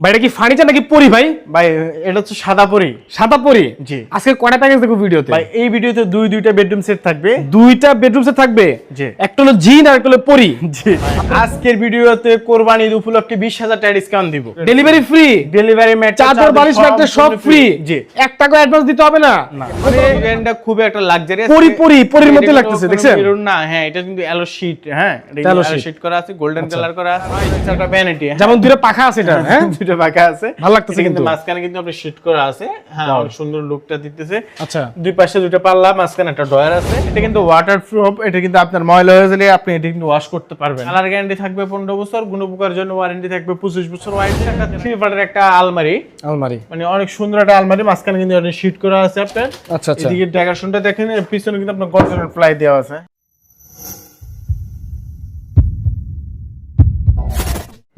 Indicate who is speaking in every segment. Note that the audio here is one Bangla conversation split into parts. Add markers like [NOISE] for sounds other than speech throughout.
Speaker 1: ভাই এটা কি ফার্নিচার নাকি পরি ভাই?
Speaker 2: ভাই এটা হচ্ছে সাদা পরি।
Speaker 1: সাদা পরি?
Speaker 2: জি।
Speaker 1: আজকে কয়টা প্যাকেজ দেখব ভিডিওতে?
Speaker 2: ভাই এই ভিডিওতে দুই দুইটা বেডরুম সেট থাকবে।
Speaker 1: দুইটা বেডরুম সেট থাকবে?
Speaker 2: জি।
Speaker 1: একটা হলো জিন আর একটা হলো পরি?
Speaker 2: জি। আজকের ভিডিওতে কোরবানি ঈদ উপলক্ষে বিশ হাজার টাকা ডিসকাউন্ট দিব।
Speaker 1: Delivery free
Speaker 2: delivery mat
Speaker 1: charger বালিশ সব ফ্রি
Speaker 2: জি।
Speaker 1: এক টাকা অ্যাডভান্স দিতে হবে না?
Speaker 2: মানে ডিজাইনটা খুব একটা লাক্সারি
Speaker 1: পরি পরি পরির মধ্যে লাগতেছে দেখছেন?
Speaker 2: না হ্যাঁ এটা কিন্তু এলো শীট হ্যাঁ শীট করা আছে গোল্ডেন কালার করা আছে একটা ভ্যানিটি
Speaker 1: যেমন দুইটা পাখা আছে এটা হ্যাঁ? [LAUGHS]
Speaker 2: দুটো বাঁকা আছে।
Speaker 1: ভালো লাগতেছে
Speaker 2: কিন্তু। মাঝখানে কিন্তু আপনার শীট করা আছে। হ্যাঁ সুন্দর লুকটা দিতেছে।
Speaker 1: আচ্ছা।
Speaker 2: দুই পাশে দুটো পাল্লা মাঝখানে একটা ডয়ার আছে। এটা কিন্তু ওয়াটার প্রুফ এটা কিন্তু আপনার ময়লা হয়ে গেলে আপনি এটা কিন্তু ওয়াশ করতে পারবেন। কালার গ্যারান্টি থাকবে পনেরো বছর গুণপোকার জন্য ওয়ারেন্টি থাকবে পঁচিশ বছর ওয়ারেন্টি একটা থ্রি পার্টের একটা আলমারি।
Speaker 1: আলমারি।
Speaker 2: মানে অনেক সুন্দর একটা আলমারি মাঝখানে কিন্তু অনেক শীট করা আছে আপনার।
Speaker 1: আচ্ছা আচ্ছা।
Speaker 2: এদিকে ডেকোরেশনটা দেখেন পিছনে কিন্তু আপনার গর্জনের প্লাই দেওয়া আছে।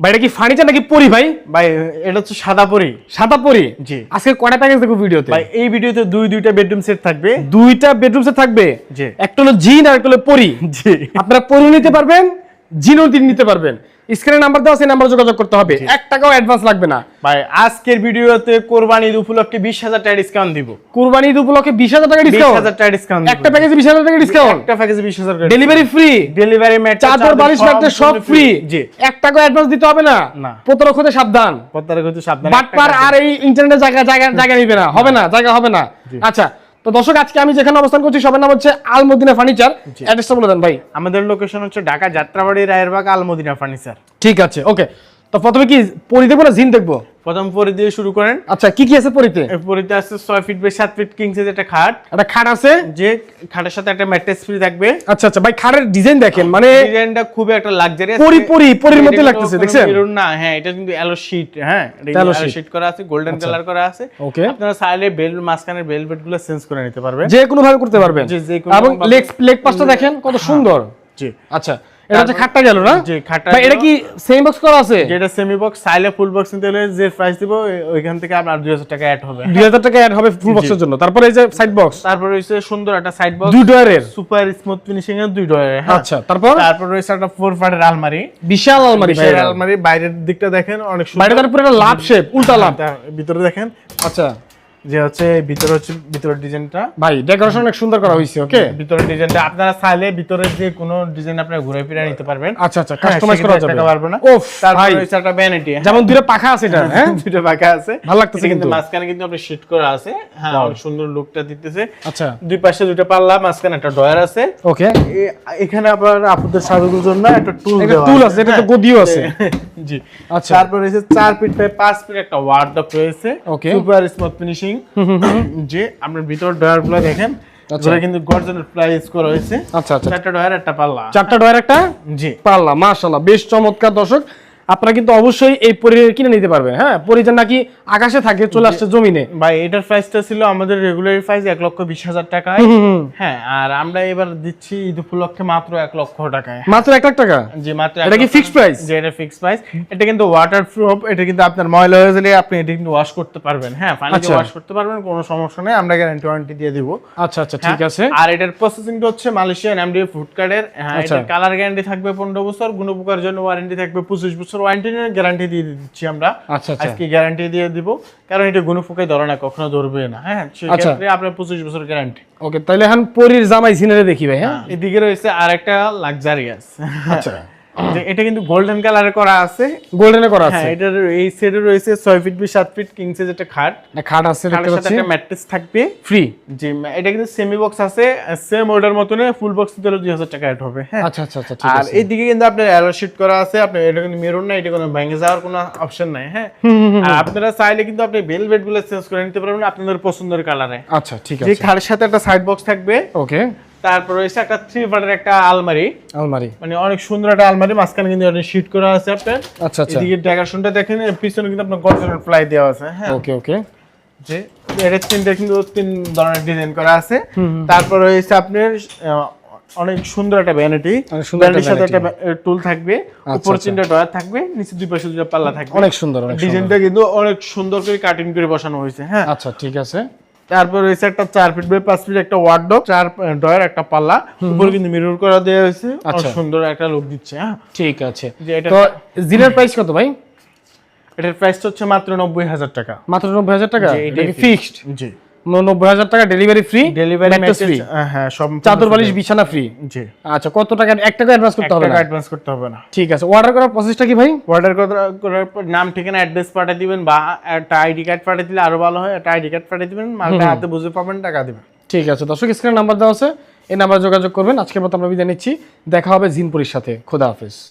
Speaker 1: ভাই এটা কি ফার্নিচার নাকি পরি ভাই?
Speaker 2: ভাই এটা হচ্ছে সাদা পরি।
Speaker 1: সাদা পরি?
Speaker 2: জি।
Speaker 1: আজকে কয়টা প্যাকেজ দেখো ভিডিওতে?
Speaker 2: ভাই এই ভিডিওতে দুই দুইটা বেডরুম সেট থাকবে।
Speaker 1: দুইটা বেডরুম সেট থাকবে?
Speaker 2: জি।
Speaker 1: একটা হলো জিন আর একটা হলো পরি।
Speaker 2: জি।
Speaker 1: আপনারা পরি নিতে পারবেন জিনও তিন নিতে পারবেন। স্ক্রিনে নাম্বার দেওয়া সেই নাম্বার যোগাযোগ করতে হবে। এক টাকাও অ্যাডভান্স লাগবে না।
Speaker 2: ভাই আজকের ভিডিওতে কোরবানি ঈদ উপলক্ষে বিশ হাজার টাকা ডিসকাউন্ট দিব।
Speaker 1: কুরবানি ঈদ উপলক্ষে বিশ হাজার টাকা ডিসকাউন্ট
Speaker 2: হাজার টাকা ডিসকাউন্ট
Speaker 1: একটা প্যাকেজে বিশ হাজার টাকা ডিসকাউন্ট
Speaker 2: একটা প্যাকেজে বিশ হাজার
Speaker 1: delivery free
Speaker 2: delivery mat
Speaker 1: charger বালিশ লাগতে সব ফ্রি
Speaker 2: জি।
Speaker 1: এক টাকা অ্যাডভান্স দিতে হবে না?
Speaker 2: না।
Speaker 1: প্রতারক হতে সাবধান।
Speaker 2: পদ্মারে কিন্তু সাবধান।
Speaker 1: বাটপার আর এই ইন্টারনেটে জায়গা জায়গা জায়গা নিবে না। হবে না জায়গা হবে না। আচ্ছা তো দর্শক আজকে আমি যেখানে অবস্থান করছি সবার নাম হচ্ছে আলমদিনা ফার্নিচার। অ্যাড্রেসটা বলে দেন ভাই।
Speaker 2: আমাদের লোকেশন হচ্ছে ঢাকা যাত্রাবাড়ি রায়েরবাগ আলমদিনা ফার্নিচার।
Speaker 1: ঠিক আছে ওকে তো প্রথমে কি পরি দেখব না জিন দেখব?
Speaker 2: প্রথম পরি দিয়ে শুরু করেন।
Speaker 1: আচ্ছা কি কি আছে পরিতে?
Speaker 2: পরিতে আছে ছয় ফিট বাই সাত ফিট কিং সাইজ একটা খাট।
Speaker 1: একটা খাট আছে?
Speaker 2: যে খাটের সাথে একটা ম্যাট্রেস ফ্রি থাকবে।
Speaker 1: আচ্ছা আচ্ছা ভাই খাটের ডিজাইন দেখেন মানে
Speaker 2: ডিজাইনটা খুব একটা লাক্সারি
Speaker 1: পরি পরি পরির মধ্যে লাগতেছে দেখছেন?
Speaker 2: না হ্যাঁ এটা কিন্তু এলো শীট হ্যাঁ এলো শীট করা আছে গোল্ডেন কালার করা আছে।
Speaker 1: ওকে
Speaker 2: আপনারা চাইলে বেল মাঝখানের বেল বেডগুলো চেঞ্জ করে নিতে পারবেন।
Speaker 1: যে কোনো ভাবে করতে পারবেন।
Speaker 2: জি, যে কোনো
Speaker 1: এবং লেগ লেগ পাশটা দেখেন কত সুন্দর।
Speaker 2: জি।
Speaker 1: আচ্ছা এটা হচ্ছে খাটটা গেল না?
Speaker 2: জি, খাটটা
Speaker 1: এটা কি সেম বক্স করা আছে?
Speaker 2: যেটা সেমি বক্স চাইলে ফুল বক্স নিতে হলে যে প্রাইস দিব ওইখান থেকে আপনার দুই হাজার টাকা অ্যাড হবে।
Speaker 1: দুই হাজার টাকা অ্যাড হবে ফুল বক্সের জন্য। তারপরে এই যে সাইড বক্স
Speaker 2: তারপর রয়েছে সুন্দর একটা সাইড বক্স
Speaker 1: দুই ডয়ারের
Speaker 2: সুপার স্মুথ ফিনিশিং এর দুই ডয়ারে
Speaker 1: আচ্ছা তারপর?
Speaker 2: তারপর রয়েছে একটা ফোর পার্টের আলমারি।
Speaker 1: বিশাল আলমারি
Speaker 2: বিশাল আলমারি। বাইরের দিকটা দেখেন অনেক সুন্দর।
Speaker 1: বাইরে তারপরে একটা লাভ শেপ উল্টা লাভ।
Speaker 2: ভিতরে দেখেন।
Speaker 1: আচ্ছা।
Speaker 2: যে হচ্ছে ভিতরে হচ্ছে ভিতরের ডিজাইনটা।
Speaker 1: ভাই ডেকোরেশন অনেক সুন্দর করা হয়েছে ওকে
Speaker 2: ভিতরের ডিজাইনটা আপনারা চাইলে ভিতরে যে কোনো ডিজাইন আপনারা ঘুরে ফিরে নিতে পারবেন।
Speaker 1: আচ্ছা আচ্ছা
Speaker 2: হ্যাঁ,
Speaker 1: কাস্টমাইজ করা যাবে।
Speaker 2: পারবে না।
Speaker 1: ওফ
Speaker 2: তারপর একটা ভ্যানিটি
Speaker 1: যেমন দুটো পাখা আছে এটা হ্যাঁ? [LAUGHS]
Speaker 2: দুটো বাঁকা আছে।
Speaker 1: ভালো লাগতেছে
Speaker 2: কিন্তু
Speaker 1: কিন্তু।
Speaker 2: মাঝখানে কিন্তু আপনি শীট করা আছে। হ্যাঁ অনেক সুন্দর লুকটা দিতেছে।
Speaker 1: আচ্ছা।
Speaker 2: দুই পাশে দুটো পাল্লা মাঝখানে একটা ডয়ার আছে।
Speaker 1: ওকে
Speaker 2: এখানে আবার আপনাদের জন্য একটা টুল
Speaker 1: একটা tool আছে, এটা তো গদিও আছে। [LAUGHS]
Speaker 2: জি।
Speaker 1: আচ্ছা।
Speaker 2: তারপর রয়েছে চার ফিট বাই পাঁচ ফিট একটা ওয়ার্ডরোব রয়েছে।
Speaker 1: Okay.
Speaker 2: সুপার স্মুথ ফিনিশিং যে আপনার ভিতর ডয়ারগুলো দেখেন
Speaker 1: আচ্ছা।
Speaker 2: কিন্তু গর্জনের প্রাইস করা হয়েছে।
Speaker 1: আচ্ছা আচ্ছা।
Speaker 2: চারটা ডয়ার একটা পাল্লা।
Speaker 1: চারটা ডয়ার একটা
Speaker 2: জি।
Speaker 1: পাল্লা মাসাল্লাহ বেশ চমৎকার দর্শক। আপনারা কিন্তু অবশ্যই এই পরির কিনে নিতে পারবেন হ্যাঁ? পরিজন নাকি আকাশে থাকে চলে আসছে জমিনে।
Speaker 2: ভাই এটার প্রাইসটা ছিল আমাদের রেগুলার প্রাইস এক লক্ষ বিশ হাজার টাকায়। হ্যাঁ আর আমরা এবার দিচ্ছি ঈদ উপলক্ষে মাত্র এক লক্ষ টাকায়।
Speaker 1: মাত্র এক লাখ টাকা?
Speaker 2: যে মাত্র
Speaker 1: এটা কি fixed price?
Speaker 2: যে এটা ফিক্স প্রাইস এটা কিন্তু ওয়াটার প্রুফ এটা কিন্তু আপনার ময়লা হয়ে গেলে আপনি এটা কিন্তু ওয়াশ করতে পারবেন। হ্যাঁ পানি
Speaker 1: আচ্ছা।
Speaker 2: ওয়াশ করতে পারবেন কোনো সমস্যা নেই। আমরা গ্যারান্টি ওয়ারেন্টি দিয়ে দিব।
Speaker 1: আচ্ছা আচ্ছা ঠিক
Speaker 2: হ্যাঁ,
Speaker 1: আছে।
Speaker 2: আর এটার প্রসেসিংটা হচ্ছে মালয়েশিয়ান এমডি ফুড কার্ডের হ্যাঁ
Speaker 1: আচ্ছা।
Speaker 2: এটার কালার গ্যারান্টি থাকবে পনেরো বছর গুণপোকার জন্য ওয়ারেন্টি থাকবে পঁচিশ বছর। ওয়ারেন্টি গ্যারান্টি দিয়ে দিচ্ছি আমরা।
Speaker 1: আচ্ছা আচ্ছা।
Speaker 2: আজকে গ্যারান্টি দিয়ে দিব। কারণ এটা গুণপোকায় ধরে না কখনো ধরবে না হ্যাঁ?
Speaker 1: আচ্ছা।
Speaker 2: সেক্ষেত্রে আপনার পঁচিশ বছর গ্যারান্টি
Speaker 1: ওকে তাহলে এখন পরির জামাই সিনারে দেখি ভাই হ্যাঁ?
Speaker 2: এদিকে রয়েছে আর একটা লাক্সারিয়াস
Speaker 1: আচ্ছা।
Speaker 2: এটা কিন্তু গোল্ডেন কালারে করা আছে।
Speaker 1: গোল্ডেনে করা আছে?
Speaker 2: হ্যাঁ এটার এই সেটে রয়েছে ছয় ফিট বি সাত ফিট কিং সাইজ একটা খাট।
Speaker 1: একটা খাট আছে দেখতে পাচ্ছি।
Speaker 2: একটা ম্যাট্রেস থাকবে।
Speaker 1: ফ্রি
Speaker 2: জি এটা কিন্তু সেমি বক্স আছে সেম অর্ডার মতনে ফুল বক্স দিলে দুই হাজার টাকা অ্যাড হবে হ্যাঁ।
Speaker 1: আচ্ছা আচ্ছা আচ্ছা ঠিক
Speaker 2: আর
Speaker 1: আছে।
Speaker 2: এইদিকে কিন্তু আপনার অ্যালো শিট করা আছে আপনার এটা কিন্তু মেরুন না এটা কোনো ভেঙে যাওয়ার কোনো অপশন নাই হ্যাঁ। [LAUGHS] আর আপনারা চাইলে কিন্তু আপনি বেলভেটগুলো চেঞ্জ করে নিতে পারবেন আপনাদের পছন্দের কালারে
Speaker 1: আচ্ছা ঠিক
Speaker 2: যে
Speaker 1: আছে।
Speaker 2: খাটের সাথে একটা সাইড বক্স থাকবে।
Speaker 1: ওকে
Speaker 2: তারপর রয়েছে একটা থ্রি পার্টের একটা আলমারি।
Speaker 1: আলমারি।
Speaker 2: মানে অনেক সুন্দর একটা আলমারি মাঝখানে কিন্তু শীট করা আছে আপনার।
Speaker 1: আচ্ছা আচ্ছা।
Speaker 2: এদিকে ডেকোরেশনটা দেখেন পিছনে কিন্তু আপনার গর্জনের প্লাই দেওয়া আছে হ্যাঁ।
Speaker 1: ওকে ওকে
Speaker 2: যে এটা তিনটা কিন্তু তিন ধরনের ডিজাইন করা আছে। তারপর রয়েছে আপনার অনেক সুন্দর একটা ভ্যানিটি
Speaker 1: সুন্দর একটা
Speaker 2: ভ্যানিটির সাথে একটা টুল থাকবে। উপর
Speaker 1: আচ্ছা।
Speaker 2: তিনটা ডয়ার থাকবে নিচে দুই পাশে দুটো পাল্লা থাকবে।
Speaker 1: অনেক সুন্দর অনেক সুন্দর।
Speaker 2: ডিজাইনটা কিন্তু অনেক সুন্দর করে কাটিং করে বসানো হয়েছে হ্যাঁ।
Speaker 1: আচ্ছা ঠিক আছে।
Speaker 2: তারপর রয়েছে একটা চার ফিট বাই পাঁচ ফিট একটা ওয়ার্ড চার ডয়ের একটা পাল্লা। উপরে কিন্তু মিরর করা দেওয়া হয়েছে
Speaker 1: আচ্ছা।
Speaker 2: সুন্দর একটা লুক দিচ্ছে হ্যাঁ।
Speaker 1: ঠিক আছে। তো জিনের প্রাইস কত ভাই?
Speaker 2: এটার প্রাইস হচ্ছে মাত্র নব্বই হাজার টাকা।
Speaker 1: মাত্র নব্বই হাজার টাকা? ফিক্সড
Speaker 2: জি।
Speaker 1: নব্বই হাজার টাকা ডেলিভারি ফ্রি
Speaker 2: ডেলিভারি
Speaker 1: ফ্রি
Speaker 2: হ্যাঁ সব
Speaker 1: চাদর বালিশ বিছানা ফ্রি
Speaker 2: জি।
Speaker 1: আচ্ছা কত টাকা? এক টাকা অ্যাডভান্স করতে হবে না?
Speaker 2: অ্যাডভান্স করতে হবে না।
Speaker 1: ঠিক আছে অর্ডার করার প্রসেসটা কি ভাই?
Speaker 2: অর্ডার করার পর নাম ঠিকানা অ্যাড্রেস পাঠিয়ে দিবেন বা একটা আইডি কার্ড পাঠিয়ে দিলে আরও ভালো হয়। একটা আইডি কার্ড পাঠিয়ে দিবেন মালটা হাতে বুঝে পাবেন টাকা দিবেন।
Speaker 1: ঠিক আছে দর্শক স্ক্রিনে নাম্বার দেওয়া আছে। এই নাম্বারে যোগাযোগ করবেন। আজকের মতো আমরা বিদায় নিচ্ছি। দেখা হবে জিনপুরির সাথে। খোদা হাফেজ।